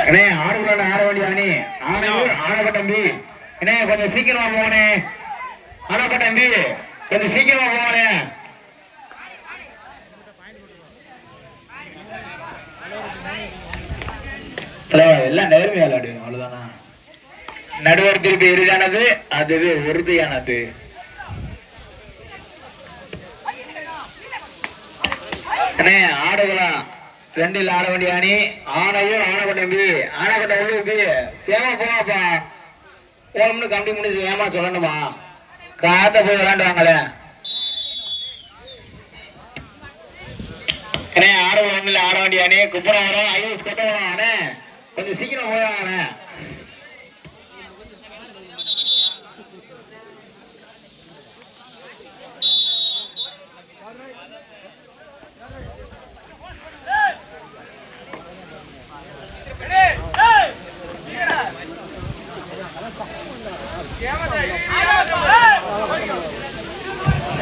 அண்ணே ஆடுகளோட ஆட வேண்டிய அணி ஆணையூர் ஆனப்பட்டம்பி அண்ணே கொஞ்சம் சீக்கிரமா போனே ஆனப்பட்டம்பி கொஞ்சம் சீக்கிரமா போனே எல்லாம் நேர்மையா விளையாடுவீங்க அவ்வளவுதானா? நடுவர் திருப்பி இறுதியானது அதுவே உறுதியானது. அண்ணே ஆடுகளம் ரெண்டில் ஆட வேண்டிய அணி ஆனையும் ஆனப்பட்டம்பி ஆனப்பட்ட உள்ளுக்கு ஏமா போமாப்பா போகணும்னு கம்பி முடிச்சு ஏமா சொல்லணுமா? காத்த போய் விளாண்டுவாங்களே அண்ணே ஆட ஒண்ணுல ஆட வேண்டிய அணி குப்பரம் வரும். ஐயோ கொட்ட வரும் அண்ணே. கொஞ்சம் சீக்கிரம் போயாங்கண்ணே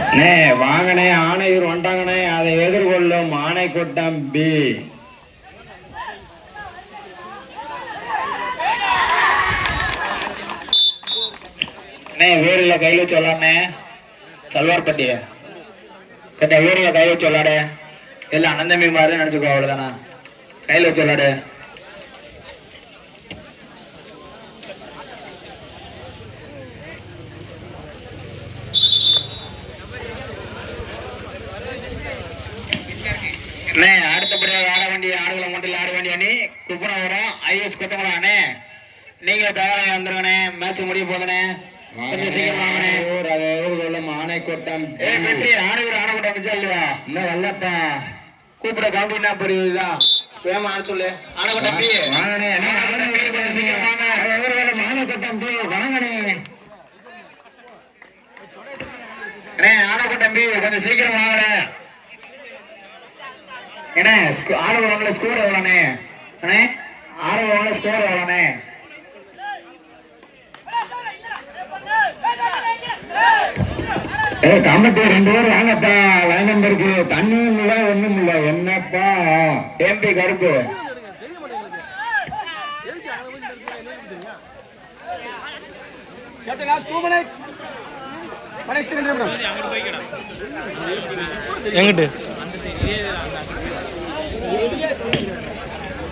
அண்ணே வாங்கண்ணே ஆணையூர் வந்துட்டாங்கண்ணே அதை எதிர்கொள்ளும் ஆணை கொட்டம் பி. அண்ணே வேரில் கையில் வச்சு விளாட்னே சல்வார் பட்டி கொஞ்சம் வேரில் கை வச்சு விளாடு எல்லாம் அனந்தமி மாதிரி நினச்சிக்கோ அவ்வளோதானா கையில் வச்சு விளாடு அண்ணே அடுத்தபடியாக ஆட வேண்டிய ஆடுகளை மட்டும் ஆட வேண்டிய அணி வரும் ஐஎஸ் கொத்தமலா அண்ணே. நீங்க தயாராக வந்துருங்கண்ணே மேட்ச் முடிய போதுண்ணே கொஞ்சம் சீக்கிரம் வாங்கண்ணே. ஆணை கொட்டம் ஏ வெற்றி ஆணையூர் ஆணை கொட்டம் வந்துச்சா இல்லையா? இன்னும் வரலப்பா கூப்பிட காம்பினா புரியுதா வேமா ஆட சொல்லு. ஆணை கொட்டம் பி வாங்கண்ணே. கொஞ்சம் சீக்கிரம் வாங்க. ஆணை கொட்டம் பி வாங்கண்ணே. அண்ணே ஆணை கொட்டம் பி கொஞ்சம் சீக்கிரம் வாங்கண்ணே. என்ன ஆறு ஓவரில் ஸ்கோர் எவ்வளோண்ணே அண்ணே ஆறு ஓவரில் ஸ்கோர் எவ்வளோண்ணே ஏ கம்பட்டி ரெண்டு பேரும் வாங்கப்பா. லைன் நம்பருக்கு. தண்ணியும் இல்லை ஒண்ணும் இல்லை. என்னப்பா? எம்பி கருப்பு. last two minutes. Minute. எங்கிட்டு?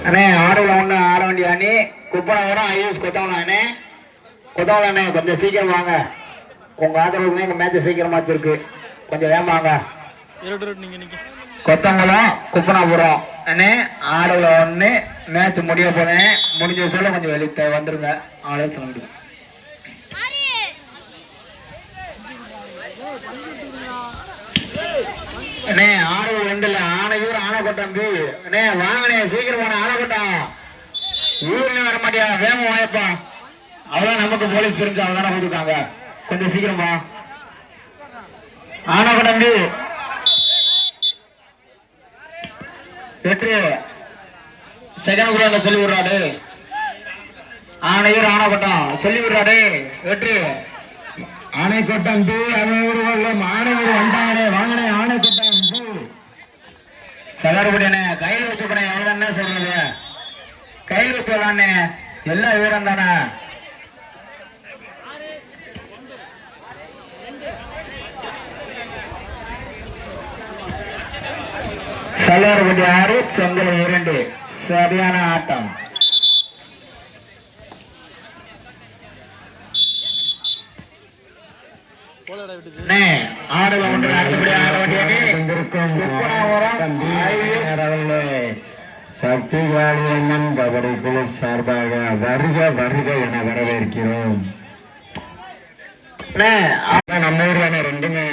அண்ணே ஆறுல ஒன்று ஆட வேண்டிய அணி குப்பனம் வரும் ஐஎஸ் கொத்தவளம் அண்ணே. கொத்தவளம் அண்ணே கொஞ்சம் சீக்கிரம் வாங்க. உங்க ஆதரவுக்குமே இந்த மேட்ச் சீக்கிரமா வச்சிருக்கு. கொஞ்சம் வேமாங்க கொத்தங்குளம் குப்பனாபுரம். அண்ணே ஆடுல ஒன்று மேட்ச் முடிய போனேன் முடிஞ்ச சொல்ல கொஞ்சம் வெளியே வந்துருங்க. ஆளே சொல்ல முடியும். அண்ணே ஆடு ரெண்டுல ஆனையூர் பி அண்ணே வாங்கண்ணே சீக்கிரம் போன ஊர்ல வர மாட்டியா? வேகம் அவ்வளவு நமக்கு போலீஸ் பிரிஞ்சு கொஞ்சம் பி வெற்றி. செகண்ட் குரான்ல சொல்லி விடுறாடு ஆனையூர் ஆனைக்கோட்டம் சொல்லி விடுறாடு வெற்றி. பி வந்தானே வாங்கினே ஆனைக்கோட்டம் பி சகரபடியானே கையில் வச்சுக்கணே எவ்வளோ என்ன சொல்றது கையில் வச்சு விளாண்ணே எல்லாம் வீரம் தானே. சலர்படி ஆறு செங்கல் இரண்டு. சரியான ஆட்டம். ஆடுல ஒன்று அடுத்தபடி ஆட வேண்டியது சக்திகாளி அண்ணன் கபடி குழு சார்பாக வருக வருக என வரவேற்கிறோம். அண்ணே, ஆ- நம்ம ஊர்ல ரெண்டுமே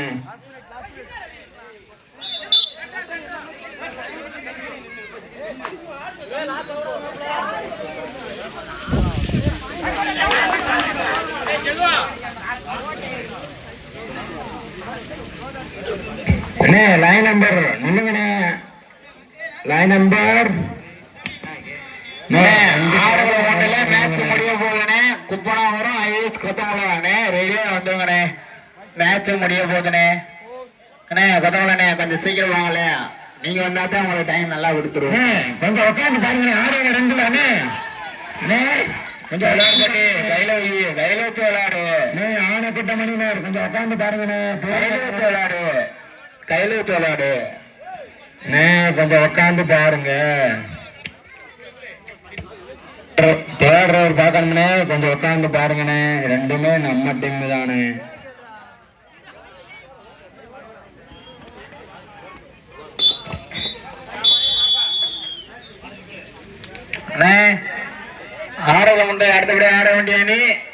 அண்ணே. லைன் நம்பர் நில்லுங்கண்ணே லைன் நம்பர் அண்ணே, ஆடுல ஒண்ணுல மேட்ச் முடிய போகுதுண்ணே. குப்பனாபுரம் ஐஎஸ் கொத்தமங்கலம்ண்ணே ரெடியா வந்துருங்கண்ணே. மேட்ச் முடிய போகுதுண்ணே. அண்ணே கொத்தமங்கலண்ணே கொஞ்சம் சீக்கிரம் வாங்களே நீங்க வந்தா தான் உங்களுக்கு டைம் நல்லா கொடுத்துருவோம். அண்ணே, கொஞ்சம் உட்காந்து பாருங்க ஆடுங்க ரெண்டு தானே அண்ணே, கொஞ்சம் விளையாடு கையில கையில வச்சு விளையாடு. அண்ணே, ஆனை குட்ட மணினர் கொஞ்சம் உட்காந்து பாருங்கண்ணே. கையில வச்சு விளையாடு. கையில வச்சு விளையாடு. அண்ணே, கொஞ்சம் உட்காந்து பாருங்க. தேடுறவர் பார்க்கணும்னே கொஞ்சம் உட்காந்து பாருங்கண்ணே. ரெண்டுமே நம்ம டீம் தானே. ஆரோக்கியம் உண்டு அடுத்தபடி ஆட வேண்டிய அணி.